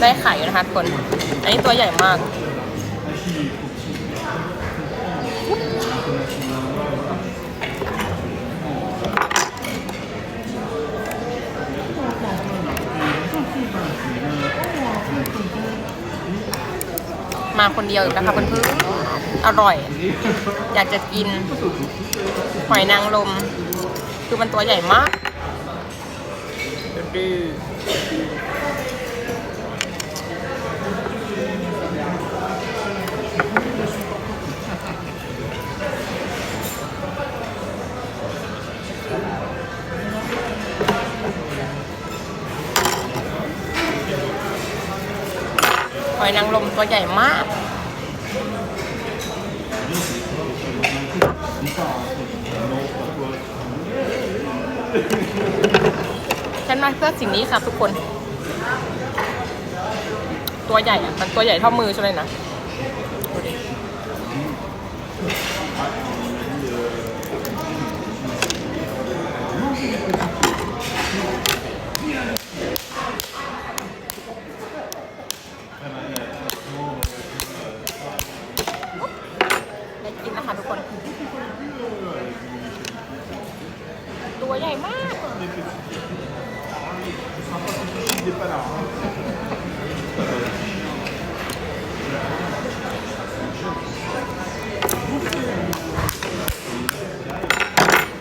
ได้ไข่นะคะทุกคน อันนี้ตัวใหญ่มาก มาคนเดียวอีกนะคะเพื่อนๆอร่อย อยากจะกินหอยนางรมคือมันตัวใหญ่มากดื้อ อยนางรมตัวใหญ่มาก ฉันมาเพื่อสิ่งนี้ค่ะทุกคน ตัวใหญ่อะมันตัวใหญ่เท่ามือฉันเลยนะดูดิได้กินนะคะทุกคน ตัวใหญ่มาก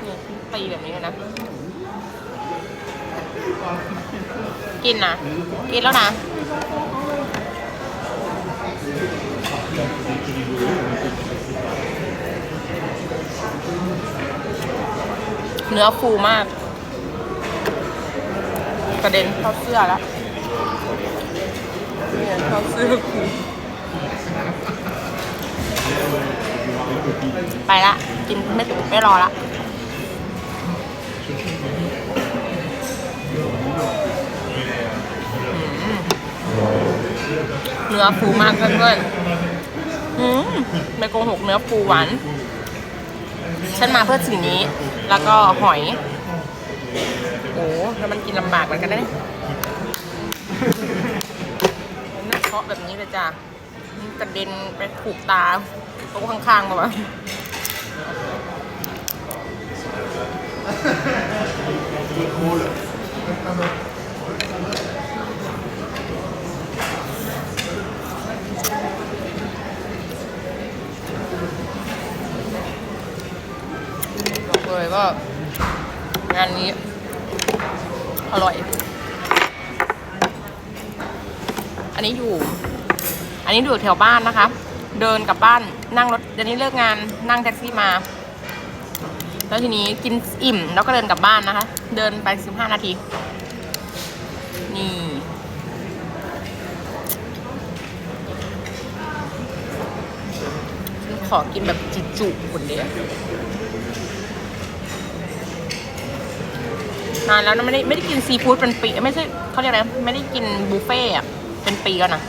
นี่ตีแบบนี้เลยนะ กินนะกินแล้วนะเนื้อฟูมาก กระเด็นเข้าเสื้อแล้วเนี่ยเข้าเสื้อกูไปละ กินไม่ไม่รอละ นื้อฟูมากเพื่อนๆอืมไม่โกหกเนื้อฟูหวาน ฉันมาเพื่อสิ่งนี้ แล้วก็หอย โอ้แล้วมันกินลำบากเหมือนกันนะเนี่ยมันไม่เคาะแบบนี้เลยจ้ะกระเด็นไปถูกตาโต๊ะข้างๆมาวะบอ เลยว่างานนี้ อร่อย อันนี้อยู่ อันนี้อยู่แถวบ้านนะคะ เดินกลับบ้านนั่งรถเดี๋ยวนี้เลิกงานนั่งแท็กซี่มา แล้วทีนี้กินอิ่ม แล้วก็เดินกลับบ้านนะคะ เดินไปสิบห้านาที นี่ขอกินแบบจุๆคนเดียว นานแล้วนะไม่ได้ไม่ได้กินซีฟู้ดเป็นปีไม่ใช่เขาเรียกอะไรไม่ได้กินบุฟเฟ่ต์อะเป็นปีแล้วนะ